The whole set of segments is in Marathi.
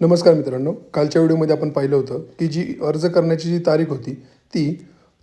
नमस्कार मित्रांनो कालच्या व्हिडिओमध्ये आपण पाहिलं होतं की जी अर्ज करण्याची जी तारीख होती ती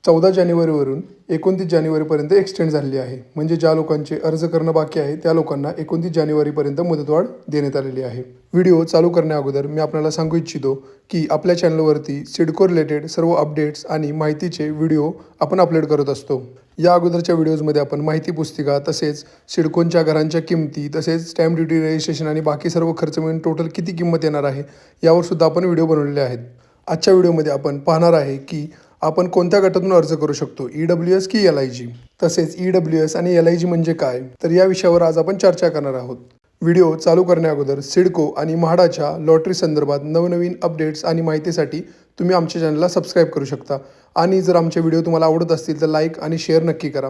चौदा जानेवारीवरून एकोणतीस जानेवारीपर्यंत एक्सटेंड झालेली आहे. म्हणजे ज्या लोकांचे अर्ज करणं बाकी आहे त्या लोकांना एकोणतीस जानेवारीपर्यंत मुदतवाढ देण्यात आलेली आहे. व्हिडिओ चालू करण्याअगोदर मी आपल्याला सांगू इच्छितो की आपल्या चॅनलवरती सिडको रिलेटेड सर्व अपडेट्स आणि माहितीचे व्हिडिओ आपण अपलोड करत असतो. या अगोदरच्या व्हिडिओजमध्ये आपण माहिती पुस्तिका तसेच सिडकोनच्या घरांच्या किमती तसेच स्टॅम्प ड्युटी रजिस्ट्रेशन आणि बाकी सर्व खर्च मिळून टोटल किती किंमत येणार आहे यावर सुद्धा आपण व्हिडिओ बनवलेले आहेत. आजच्या व्हिडिओमध्ये आपण पाहणार आहे की आपण कोणत्या गटातून अर्ज करू शकतो? ई डब्ल्यू एस की एल आय जी तसेच ई डब्ल्यू एस आणि एल आय जी म्हणजे काय? तर या विषयावर आज आपण चर्चा करणार आहोत. व्हिडिओ चालू करण्याअगोदर सिडको आणि म्हाडाच्या लॉटरी संदर्भात नवनवीन अपडेट्स आणि माहितीसाठी तुम्ही आमच्या चॅनलला सबस्क्राईब करू शकता. आणि जर आमचे व्हिडिओ तुम्हाला आवडत असतील तर लाईक आणि शेअर नक्की करा.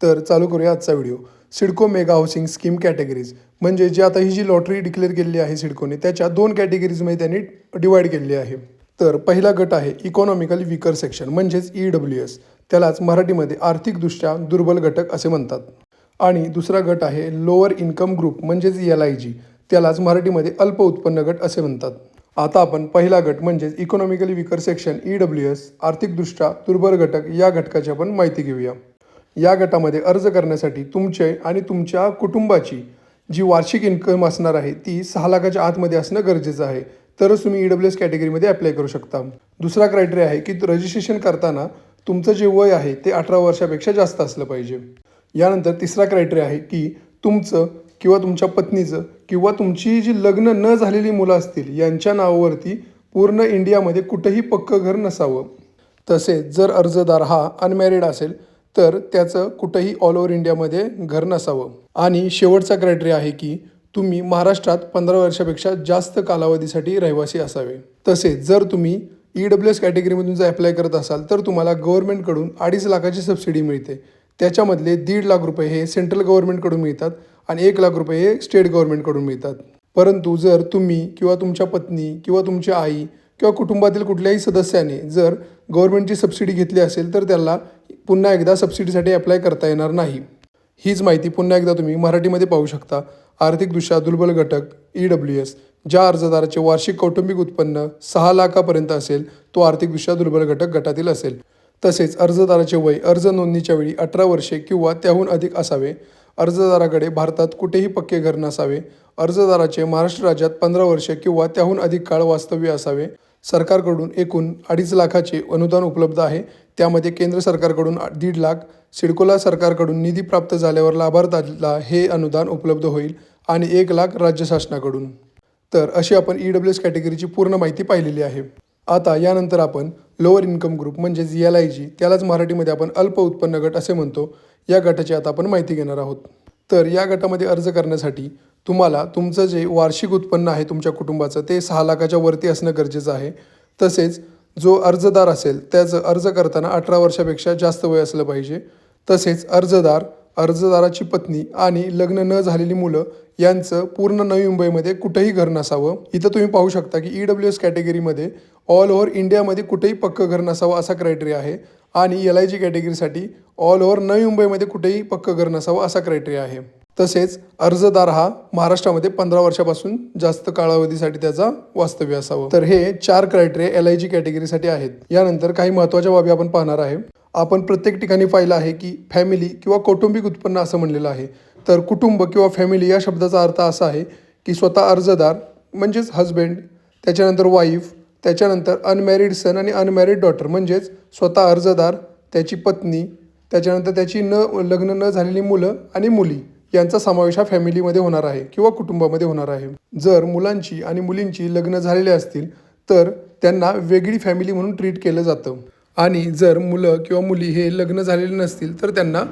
तर चालू करूया आजचा video. CIDCO mega housing scheme categories. म्हणजे जी आता ही जी लॉटरी डिक्लेअर केलेली आहे सिडकोने त्याच्या दोन कॅटेगरीजमध्ये त्यांनी डिवाईड केलेली आहे. तर पहिला गट आहे इकॉनॉमिकली विकर सेक्शन म्हणजेच ई डब्ल्यू एस त्यालाच मराठीमध्ये आर्थिकदृष्ट्या दुर्बल घटक असे म्हणतात. आणि दुसरा गट आहे लोअर इन्कम ग्रुप म्हणजेच एल आय जी त्यालाच मराठीमध्ये अल्प उत्पन्न गट असे म्हणतात. आता आपण पहिला गट म्हणजेच economically weaker section E W S आर्थिकदृष्ट्या दुर्बल घटक या घटकाची आपण माहिती घेऊया. या गटामध्ये अर्ज करण्यासाठी तुमचे आणि तुमच्या कुटुंबाची जी वार्षिक इन्कम असणार आहे ती सहा लाखाच्या आतमध्ये असणं गरजेचं आहे. तरच तुम्ही ई डब्ल्यू एस कॅटेगरीमध्ये अप्लाय करू शकता. दुसरा क्रायटेरिया आहे की रजिस्ट्रेशन करताना तुमचं जे वय आहे ते अठरा वर्षापेक्षा जास्त असलं पाहिजे. यानंतर तिसरा क्रायटेरिया आहे की तुमचं किंवा तुमच्या पत्नीचं किंवा तुमची जी लग्न न झालेली मुलं असतील यांच्या नावावरती पूर्ण इंडियामध्ये कुठंही पक्कं घर नसावं. तसेच जर अर्जदार हा अनमॅरिड असेल तर त्याचं कुठंही ऑल ओव्हर इंडियामध्ये घर नसावं. आणि शेवटचा क्रायटेरिया आहे की तुम्ही महाराष्ट्रात पंधरा वर्षापेक्षा जास्त कालावधीसाठी रहिवासी असावे. तसेच जर तुम्ही ई डब्ल्यू एस कॅटेगरीमधून जर अप्लाय करत असाल तर तुम्हाला गव्हर्नमेंटकडून अडीच लाखाची सबसिडी मिळते. त्याच्यामधले दीड लाख रुपये हे सेंट्रल गव्हर्नमेंटकडून मिळतात आणि एक लाख रुपये हे स्टेट गव्हर्नमेंटकडून मिळतात. परंतु जर तुम्ही किंवा तुमच्या पत्नी किंवा तुमची आई किंवा कुटुंबातील कुठल्याही सदस्याने जर गव्हर्नमेंटची सबसिडी घेतली असेल तर त्याला पुन्हा एकदा सबसिडीसाठी अप्लाय करता येणार नाही. हीच माहिती पुन्हा एकदा तुम्ही मराठीमध्ये पाहू शकता. आर्थिकदृष्ट्या दुर्बल घटक ई डब्ल्यू एस ज्या अर्जदाराचे वार्षिक कौटुंबिक उत्पन्न सहा लाखापर्यंत असेल तो आर्थिकदृष्ट्या दुर्बल घटक गटातील असेल. तसेच अर्जदाराचे वय अर्ज नोंदणीच्या वेळी अठरा वर्षे किंवा त्याहून अधिक असावे. अर्जदाराकडे भारतात कुठेही पक्के घर नसावे. अर्जदाराचे महाराष्ट्र राज्यात पंधरा वर्षे किंवा त्याहून अधिक काळ वास्तव्य असावे. सरकारकडून एकूण अडीच लाखाचे अनुदान उपलब्ध आहे. त्यामध्ये केंद्र सरकारकडून दीड लाख सिडकोला सरकारकडून निधी प्राप्त झाल्यावर लाभार्थ्याला हे अनुदान उपलब्ध होईल आणि एक लाख राज्य शासनाकडून. तर अशी आपण ई डब्ल्यू एस कॅटेगरीची पूर्ण माहिती पाहिलेली आहे. आता यानंतर आपण लोअर इन्कम ग्रुप म्हणजेच एल आय जी त्यालाच मराठीमध्ये आपण अल्प उत्पन्न गट असे म्हणतो. या गटाची आता आपण माहिती घेणार आहोत. तर या गटामध्ये अर्ज करण्यासाठी तुम्हाला तुमचं जे वार्षिक उत्पन्न आहे तुमच्या कुटुंबाचं ते सहा लाखाच्या वरती असणं गरजेचं आहे. तसेच जो अर्जदार असेल त्याचं अर्ज करताना अठरा वर्षापेक्षा जास्त वय असलं पाहिजे. तसेच अर्जदार अर्जदाराची पत्नी आणि लग्न न झालेली मुलं यांचं पूर्ण नवी मुंबईमध्ये कुठंही घर नसावं. इथं तुम्ही पाहू शकता की ई डब्ल्यू एस कॅटेगरीमध्ये ऑल ओव्हर इंडियामध्ये कुठेही पक्कं घर नसावं असा क्रायटेरिया आहे. आणि एल आय जी कॅटेगरीसाठी ऑल ओव्हर नवी मुंबईमध्ये कुठेही पक्कं घर नसावं असा क्रायटेरिया आहे. तसेच अर्जदार हा महाराष्ट्रामध्ये पंधरा वर्षापासून जास्त कालावधीसाठी त्याचा वास्तव्य असावं. तर हे चार क्रायटेरिया एल आय जी कॅटेगरीसाठी आहेत. यानंतर काही महत्त्वाच्या बाबी आपण पाहणार आहे. आपण प्रत्येक ठिकाणी पाहिलं आहे की फॅमिली किंवा कौटुंबिक उत्पन्न असं म्हणलेलं आहे. तर कुटुंब किंवा फॅमिली या शब्दाचा अर्थ असा आहे की स्वतः अर्जदार म्हणजेच हजबेंड त्याच्यानंतर वाईफ त्याच्यानंतर अनमॅरिड सन आणि अनमॅरिड डॉटर म्हणजेच स्वतः अर्जदार त्याची पत्नी त्याच्यानंतर त्याची न लग्न न झालेली मुलं आणि मुली. यांचा समावेश हा फॅमिलीमध्ये होणार आहे किंवा कुटुंबामध्ये होणार आहे. जर मुलांची आणि मुलींची लग्न झालेले असतील तर त्यांना वेगळी फॅमिली म्हणून ट्रीट केलं जातं. आणि जर मुलं किंवा मुली हे लग्न झालेले नसतील तर त्यांना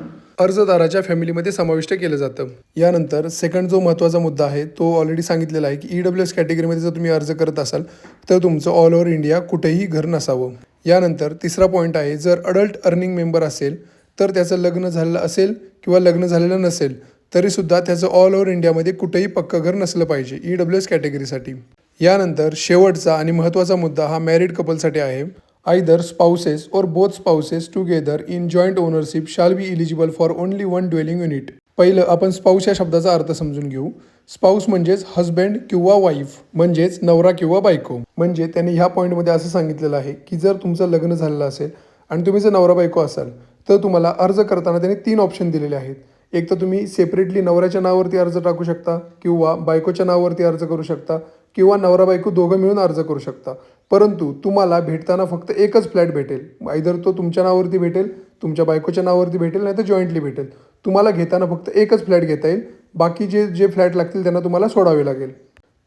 अर्जदाराच्या फॅमिलीमध्ये समाविष्ट केलं जातं. यानंतर सेकंड जो महत्त्वाचा मुद्दा आहे तो ऑलरेडी सांगितलेला आहे की ई डब्ल्यू एस कॅटेगरीमध्ये जर तुम्ही अर्ज करत असाल तर तुमचं ऑल ओव्हर इंडिया कुठेही घर नसावं. यानंतर तिसरा पॉईंट आहे जर अडल्ट अर्निंग मेंबर असेल तर त्याचं लग्न झालेलं असेल किंवा लग्न झालेलं नसेल तरीसुद्धा त्याचं ऑल ओव्हर इंडियामध्ये कुठेही पक्कं घर नसलं पाहिजे ई डब्ल्यू एस कॅटेगरीसाठी यानंतर शेवटचा आणि महत्त्वाचा मुद्दा हा मॅरिड कपलसाठी आहे. Either spouses or both spouses together in joint ownership shall be eligible for only one dwelling unit पहिलं आपण स्पाऊस या शब्दाचा अर्थ समजून घेऊ. स्पाऊस म्हणजेच हस्बंड किंवा वाईफ म्हणजेच नवरा किंवा बायको. म्हणजे त्यांनी ह्या पॉईंटमध्ये असं सांगितलेलं आहे की जर तुमचं लग्न झालेलं असेल आणि तुम्ही जर नवरा बायको असाल तर तुम्हाला अर्ज करताना त्यांनी तीन ऑप्शन दिलेले आहेत. एक तर तुम्ही सेपरेटली नवऱ्याच्या नावावरती अर्ज टाकू शकता किंवा बायकोच्या नावावरती अर्ज करू शकता किंवा नवरा बायको दोघं मिळून अर्ज करू शकता. परंतु तुम्हाला भेटताना फक्त एकच फ्लॅट भेटेल. आयदर तो तुमच्या नावावरती भेटेल तुमच्या बायकोच्या नावावरती भेटेल नाही तर जॉईंटली भेटेल. तुम्हाला घेताना फक्त एकच फ्लॅट घेता येईल. बाकी जे जे फ्लॅट लागतील त्यांना तुम्हाला सोडावे लागेल.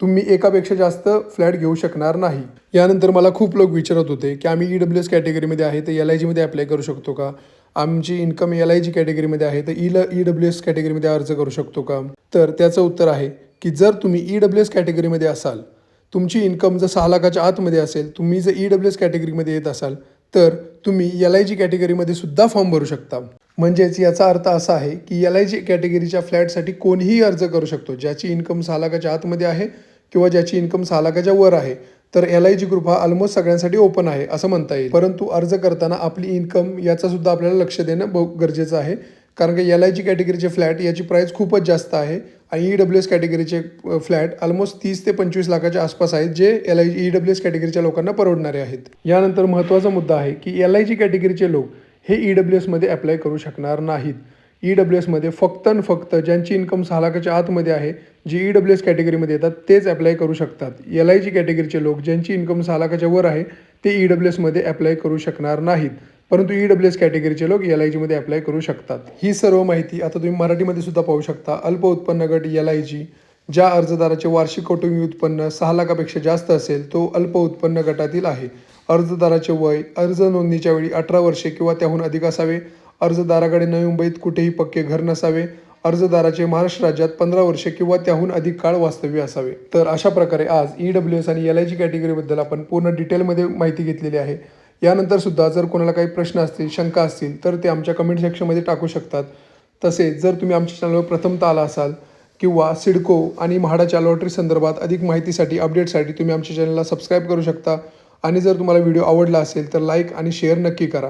तुम्ही एकापेक्षा जास्त फ्लॅट घेऊ शकणार नाही. यानंतर मला खूप लोक विचारत होते की आम्ही ई डब्ल्यू एस कॅटेगरीमध्ये आहे तर एल आय जीमध्ये अप्लाय करू शकतो का? आमची इन्कम एल आय जी कॅटेगरीमध्ये आहे तर ई ई डब्ल्यू एस कॅटेगरीमध्ये अर्ज करू शकतो का? तर त्याचं उत्तर आहे की जर तुम्ही ई डब्ल्यू एस कॅटेगरीमध्ये असाल तुमची इन्कम जर सहा लाखाच्या आतमध्ये असेल तुम्ही जर ई डब्ल्यू एस कॅटेगरीमध्ये येत असाल तर तुम्ही एल आय जी कॅटेगरीमध्ये सुद्धा फॉर्म भरू शकता. म्हणजेच याचा अर्थ असा आहे की एल आय जी कॅटेगरीच्या फ्लॅटसाठी कोणीही अर्ज करू शकतो ज्याची इन्कम सहा लाखाच्या आतमध्ये आहे किंवा ज्याची इन्कम सहा लाखाच्या वर आहे. तर एल आय जी ग्रुप हा ऑलमोस्ट सगळ्यांसाठी ओपन आहे असं म्हणता येईल. परंतु अर्ज करताना आपली इन्कम याचा सुद्धा आपल्याला लक्ष देणं बहु गरजेचं आहे. कारण की एल आय जी कॅटेगरीचे फ्लॅट याची प्राईस खूपच जास्त आहे आणि ई डब्ल्यू एस कॅटेगरीचे फ्लॅट ऑलमोस्ट तीस ते पंचवीस लाखाच्या आसपास आहेत जे L I E W S कॅटेगरीच्या लोकांना परवडणारे आहेत. यानंतर महत्त्वाचा मुद्दा आहे की एल आय जी कॅटेगरीचे लोक हे ई डब्ल्यू एसमध्ये अप्लाय करू शकणार नाहीत. ई डब्ल्यू एसमध्ये फक्त आणि फक्त ज्यांची इन्कम सहा लाखाच्या आतमध्ये आहे जी ई डब्ल्यू एस कॅटेगरीमध्ये येतात तेच अप्लाय करू शकतात. एल आय जी कॅटेगरीचे लोक ज्यांची इन्कम सहा लाखाच्या वर आहे ते ई डब्ल्यू एसमध्ये अप्लाय करू शकणार नाहीत. परंतु ई डब्ल्यू एस कॅटेगरीचे लोक एल आय जीमध्ये अप्लाय करू शकतात. ही सर्व माहिती आता तुम्ही मराठीमध्ये सुद्धा पाहू शकता. अल्प उत्पन्न गट एल आय जी ज्या अर्जदाराचे वार्षिक कौटुंबिक उत्पन्न सहा लाखापेक्षा जास्त असेल तो अल्प उत्पन्न गटातील आहे. अर्जदाराचे वय अर्ज नोंदणीच्या वेळी अठरा वर्षे किंवा त्याहून अधिक असावे. अर्जदाराकडे नवी मुंबईत कुठेही पक्के घर नसावे. अर्जदाराचे महाराष्ट्र राज्यात पंधरा वर्षे किंवा त्याहून अधिक काळ वास्तव्य असावे. तर अशा प्रकारे आज ई डब्ल्यू एस आणि एल आय जी कॅटेगरीबद्दल आपण पूर्ण डिटेलमध्ये माहिती घेतलेली आहे. यानंतर सुद्धा जर कोणाला काही प्रश्न असतील शंका असतील तर ते आमच्या कमेंट सेक्शनमध्ये टाकू शकतात. तसेच जर तुम्ही आमच्या चॅनलवर प्रथमतः आला असाल किंवा सिडको आणि म्हाडाच्या लॉटरी संदर्भात अधिक माहितीसाठी अपडेटसाठी तुम्ही आमच्या चॅनलला सबस्क्राईब करू शकता. आणि जर तुम्हाला व्हिडिओ आवडला असेल तर लाईक आणि शेअर नक्की करा.